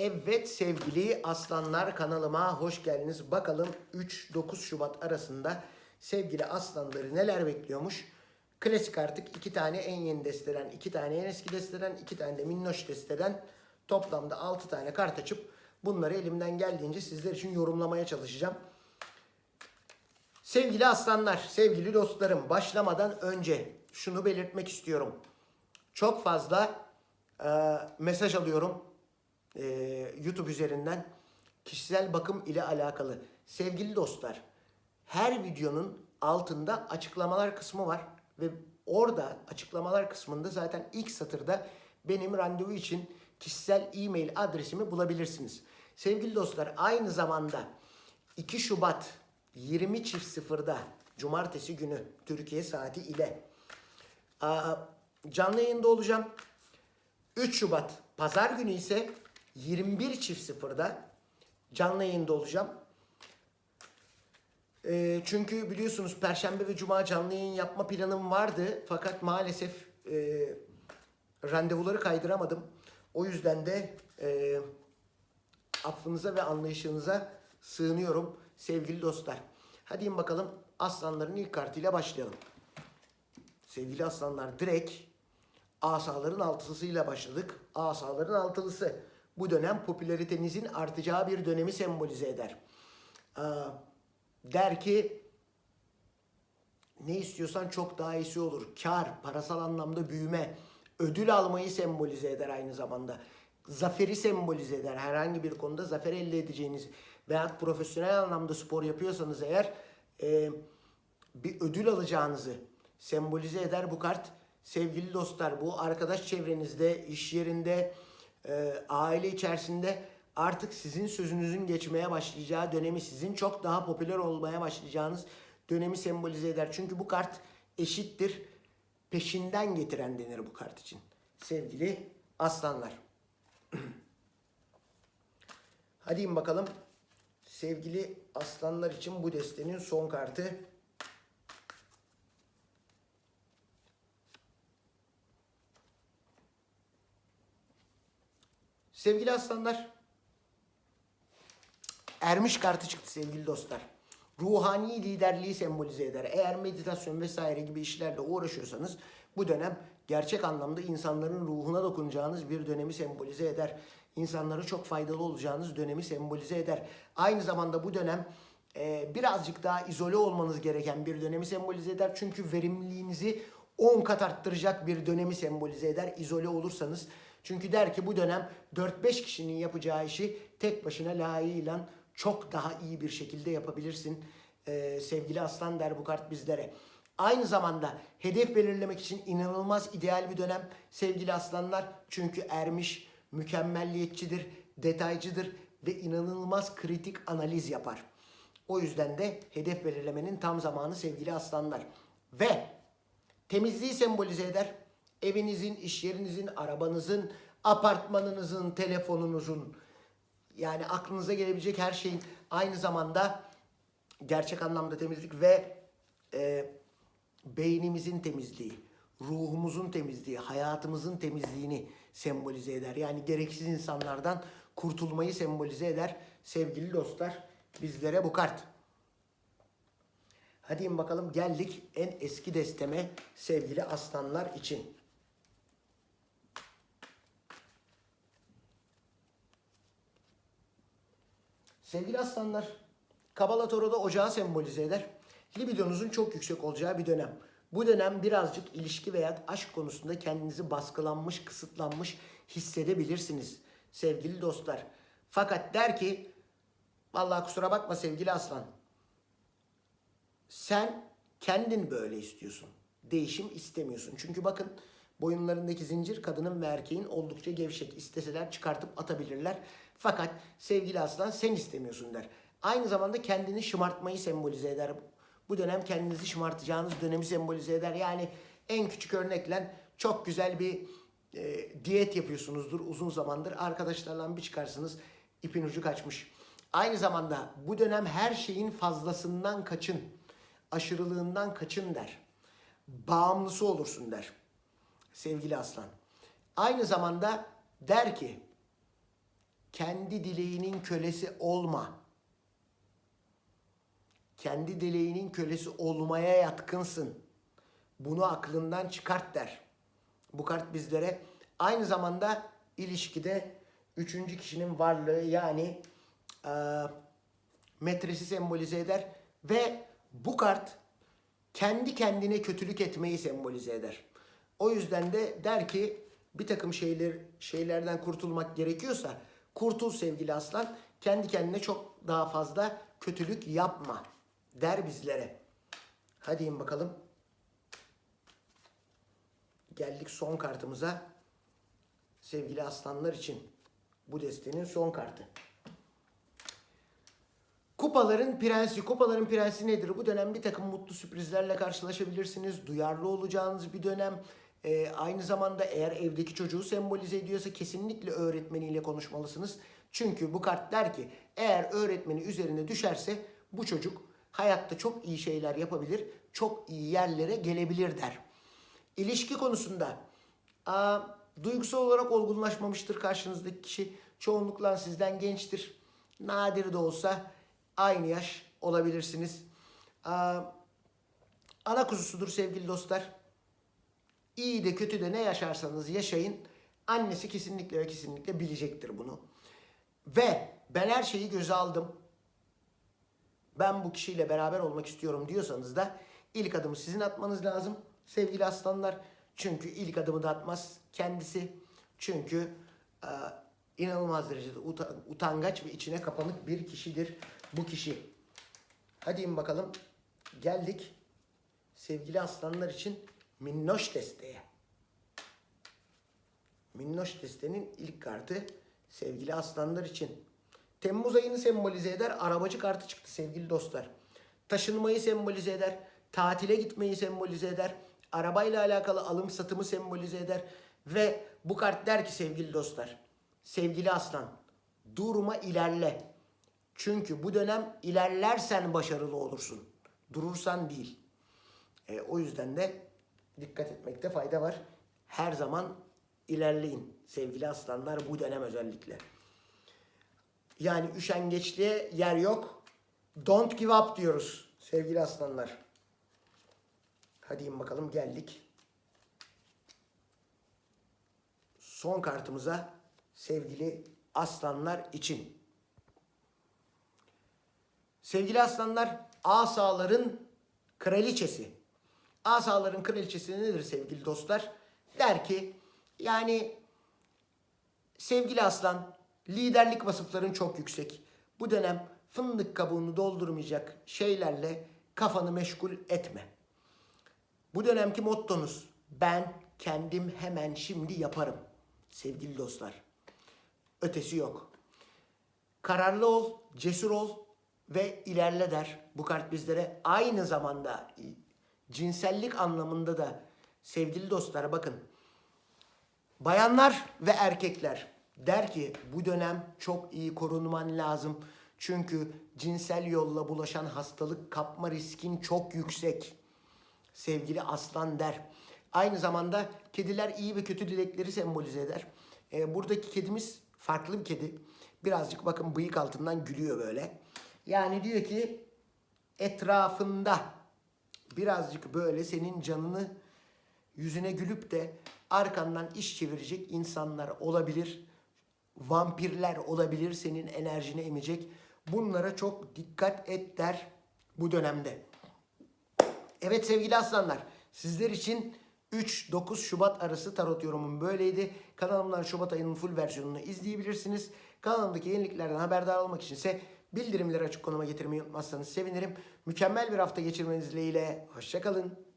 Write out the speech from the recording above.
Evet sevgili aslanlar kanalıma hoş geldiniz. Bakalım 3-9 Şubat arasında sevgili aslanları neler bekliyormuş. Klasik artık iki tane en yeni desteden, iki tane en eski desteden, iki tane de minnoş desteden toplamda 6 tane kart açıp bunları elimden geldiğince sizler için yorumlamaya çalışacağım. Sevgili aslanlar, sevgili dostlarım başlamadan önce şunu belirtmek istiyorum. Çok fazla e, mesaj alıyorum e, YouTube üzerinden kişisel bakım ile alakalı. Sevgili dostlar, her videonun altında açıklamalar kısmı var ve orada açıklamalar kısmında zaten ilk satırda benim randevu için kişisel e-mail adresimi bulabilirsiniz. Sevgili dostlar, aynı zamanda 2 Şubat 20.00'da Cumartesi günü Türkiye saati ile canlı yayında olacağım. 3 Şubat Pazar günü ise 21.00'da canlı yayında olacağım. Ee, çünkü biliyorsunuz Perşembe ve Cuma canlı yayın yapma planım vardı. Fakat maalesef e, randevuları kaydıramadım. O yüzden de e, affınıza ve anlayışınıza sığınıyorum sevgili dostlar. Hadi bakalım aslanların ilk kartıyla başlayalım. Sevgili aslanlar direkt asaların altılısıyla başladık. Asaların altılısı bu dönem popülaritenizin artacağı bir dönemi sembolize eder. Aa, der ki ne istiyorsan çok daha iyisi olur. Kar, parasal anlamda büyüme, ödül almayı sembolize eder aynı zamanda. Zaferi sembolize eder. Herhangi bir konuda zafer elde edeceğiniz veya profesyonel anlamda spor yapıyorsanız eğer e, bir ödül alacağınızı sembolize eder bu kart. Sevgili dostlar bu arkadaş çevrenizde, iş yerinde, e, aile içerisinde artık sizin sözünüzün geçmeye başlayacağı dönemi, sizin çok daha popüler olmaya başlayacağınız dönemi sembolize eder. Çünkü bu kart eşittir, peşinden getiren denir bu kart için. Sevgili aslanlar. Hadi bakalım. Sevgili aslanlar için bu destenin son kartı. Sevgili aslanlar, ermiş kartı çıktı sevgili dostlar. Ruhani liderliği sembolize eder. Eğer meditasyon vesaire gibi işlerle uğraşıyorsanız bu dönem gerçek anlamda insanların ruhuna dokunacağınız bir dönemi sembolize eder. İnsanlara çok faydalı olacağınız dönemi sembolize eder. Aynı zamanda bu dönem e, birazcık daha izole olmanız gereken bir dönemi sembolize eder. Çünkü verimliliğinizi 10 kat arttıracak bir dönemi sembolize eder izole olursanız. Çünkü der ki bu dönem 4-5 kişinin yapacağı işi tek başına layığıyla çok daha iyi bir şekilde yapabilirsin. Ee, sevgili aslan der bu kart bizlere. Aynı zamanda hedef belirlemek için inanılmaz ideal bir dönem sevgili aslanlar. Çünkü ermiş, mükemmelliyetçidir, detaycıdır ve inanılmaz kritik analiz yapar. O yüzden de hedef belirlemenin tam zamanı sevgili aslanlar. Ve temizliği sembolize eder. Evinizin, iş yerinizin, arabanızın, apartmanınızın, telefonunuzun yani aklınıza gelebilecek her şeyin aynı zamanda gerçek anlamda temizlik ve e, beynimizin temizliği, ruhumuzun temizliği, hayatımızın temizliğini sembolize eder. Yani gereksiz insanlardan kurtulmayı sembolize eder. Sevgili dostlar bizlere bu kart. Hadi bakalım geldik en eski desteme sevgili aslanlar için. Sevgili aslanlar, Kabala Toro'da ocağı sembolize eder. Libidonuzun çok yüksek olacağı bir dönem. Bu dönem birazcık ilişki veya aşk konusunda kendinizi baskılanmış, kısıtlanmış hissedebilirsiniz sevgili dostlar. Fakat der ki, vallahi kusura bakma sevgili aslan. Sen kendin böyle istiyorsun. Değişim istemiyorsun. Çünkü bakın boyunlarındaki zincir kadının ve erkeğin oldukça gevşek. İsteseler çıkartıp atabilirler. Fakat sevgili aslan sen istemiyorsun der. Aynı zamanda kendini şımartmayı sembolize eder. Bu dönem kendinizi şımartacağınız dönemi sembolize eder. Yani en küçük örnekle çok güzel bir e, diyet yapıyorsunuzdur uzun zamandır. Arkadaşlarla bir çıkarsınız ipin ucu kaçmış. Aynı zamanda bu dönem her şeyin fazlasından kaçın. Aşırılığından kaçın der. Bağımlısı olursun der. Sevgili aslan. Aynı zamanda der ki kendi dileğinin kölesi olma. Kendi dileğinin kölesi olmaya yatkınsın. Bunu aklından çıkart der. Bu kart bizlere aynı zamanda ilişkide üçüncü kişinin varlığı yani eee metresi sembolize eder ve bu kart kendi kendine kötülük etmeyi sembolize eder. O yüzden de der ki bir takım şeyler şeylerden kurtulmak gerekiyorsa kurtul sevgili aslan. Kendi kendine çok daha fazla kötülük yapma der bizlere. Hadi in bakalım. Geldik son kartımıza. Sevgili aslanlar için bu destenin son kartı. Kupaların prensi. Kupaların prensi nedir? Bu dönem bir takım mutlu sürprizlerle karşılaşabilirsiniz. Duyarlı olacağınız bir dönem. Ee, aynı zamanda eğer evdeki çocuğu sembolize ediyorsa kesinlikle öğretmeniyle konuşmalısınız. Çünkü bu kart der ki eğer öğretmeni üzerine düşerse bu çocuk hayatta çok iyi şeyler yapabilir, çok iyi yerlere gelebilir der. İlişki konusunda aa, duygusal olarak olgunlaşmamıştır karşınızdaki kişi. Çoğunlukla sizden gençtir. Nadir de olsa aynı yaş olabilirsiniz. Aa, ana kuzusudur sevgili dostlar. İyi de kötü de ne yaşarsanız yaşayın. Annesi kesinlikle ve kesinlikle bilecektir bunu. Ve ben her şeyi göze aldım. Ben bu kişiyle beraber olmak istiyorum diyorsanız da ilk adımı sizin atmanız lazım sevgili aslanlar. Çünkü ilk adımı da atmaz kendisi. Çünkü e, inanılmaz derecede uta- utangaç ve içine kapanık bir kişidir bu kişi. Hadi in bakalım. Geldik sevgili aslanlar için minnoş desteğe. Minnoş destenin ilk kartı sevgili aslanlar için. Temmuz ayını sembolize eder. Arabacı kartı çıktı sevgili dostlar. Taşınmayı sembolize eder. Tatile gitmeyi sembolize eder. Arabayla alakalı alım satımı sembolize eder. Ve bu kart der ki sevgili dostlar. Sevgili aslan durma ilerle. Çünkü bu dönem ilerlersen başarılı olursun. Durursan değil. E, o yüzden de dikkat etmekte fayda var. Her zaman ilerleyin sevgili aslanlar bu dönem özellikle. Yani üşengeçliğe yer yok. Don't give up diyoruz sevgili aslanlar. Hadi in bakalım geldik. Son kartımıza sevgili aslanlar için. Sevgili aslanlar, asaların kraliçesi. Asaların kraliçesi nedir sevgili dostlar? Der ki yani sevgili aslan liderlik vasıfların çok yüksek. Bu dönem fındık kabuğunu doldurmayacak şeylerle kafanı meşgul etme. Bu dönemki mottonuz ben kendim hemen şimdi yaparım sevgili dostlar. Ötesi yok. Kararlı ol, cesur ol ve ilerle der. Bu kart bizlere aynı zamanda cinsellik anlamında da sevgili dostlar bakın. Bayanlar ve erkekler der ki bu dönem çok iyi korunman lazım. Çünkü cinsel yolla bulaşan hastalık kapma riskin çok yüksek. Sevgili aslan der. Aynı zamanda kediler iyi ve kötü dilekleri sembolize eder. Ee, buradaki kedimiz farklı bir kedi. Birazcık bakın bıyık altından gülüyor böyle. Yani diyor ki etrafında birazcık böyle senin canını yüzüne gülüp de arkandan iş çevirecek insanlar olabilir. Vampirler olabilir senin enerjini emecek. Bunlara çok dikkat et der bu dönemde. Evet sevgili aslanlar sizler için 3-9 Şubat arası tarot yorumum böyleydi. Kanalımdan Şubat ayının full versiyonunu izleyebilirsiniz. Kanalımdaki yeniliklerden haberdar olmak için ise bildirimleri açık konuma getirmeyi unutmazsanız sevinirim. Mükemmel bir hafta geçirmeniz dileğiyle. Hoşçakalın.